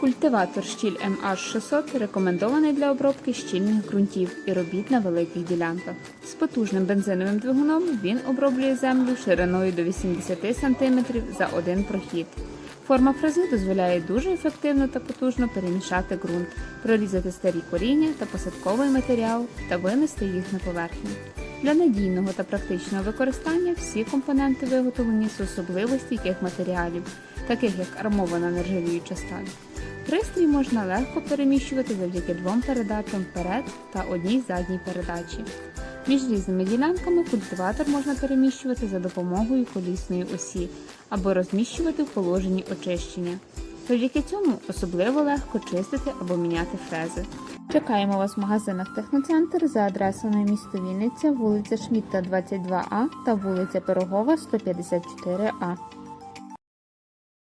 Культиватор щіль MH600 рекомендований для обробки щільних ґрунтів і робіт на великих ділянках. З потужним бензиновим двигуном він оброблює землю шириною до 80 см за один прохід. Форма фрези дозволяє дуже ефективно та потужно перемішати ґрунт, прорізати старі коріння та посадковий матеріал та винести їх на поверхню. Для надійного та практичного використання всі компоненти виготовлені з особливо стійких матеріалів, таких як армована нержавіюча сталь. Пристрій можна легко переміщувати завдяки двом передачам вперед та одній задній передачі. Між різними ділянками культиватор можна переміщувати за допомогою колісної осі або розміщувати в положенні очищення. Завдяки цьому особливо легко чистити або міняти фрези. Чекаємо вас в магазинах Техноцентр за адресою місто Вінниця, вулиця Шмітта, 22А та вулиця Пирогова, 154А.